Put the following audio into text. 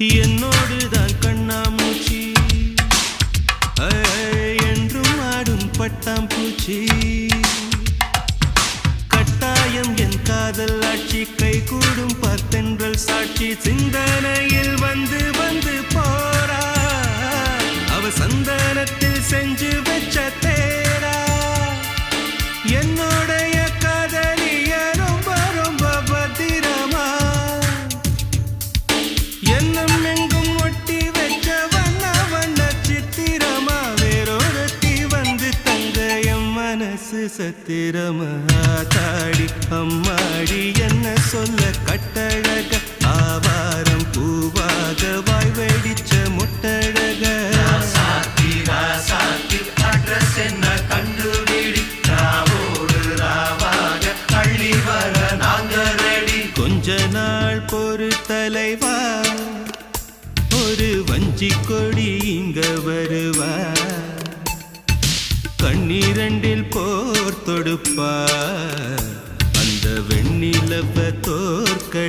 என்னோடுதான் கண்ணாமூச்சி. என்றும் ஆடும் பட்டாம்பூச்சி. கட்டாயம் என் காதல் ஆட்சி கை கூடும் பார்த்தென்றல் சாட்சி. சிந்தனையில் வந்து வந்து போறா அவ சந்தனத்தில் செஞ்சு வச்ச தேரா. என்னுடைய என்ன மனசு சத்திரமா தாடி. அம்மாடி என்ன சொல்ல கட்டழக. ஆவாரம் பூவாக வாய் வெடிச்ச முட்டழக. என்ன கண்டுபிடி. ராவோடு ராவாக அள்ளி வர நாங்க ரெடி. கொஞ்ச நாள் பொறு தலைவா. ஒரு வஞ்சி கொடி இங்க வருவா. கண்ணீரண்டில் போர் தொடுப்பார். அந்த வெண்ணிலவ தோற்கடி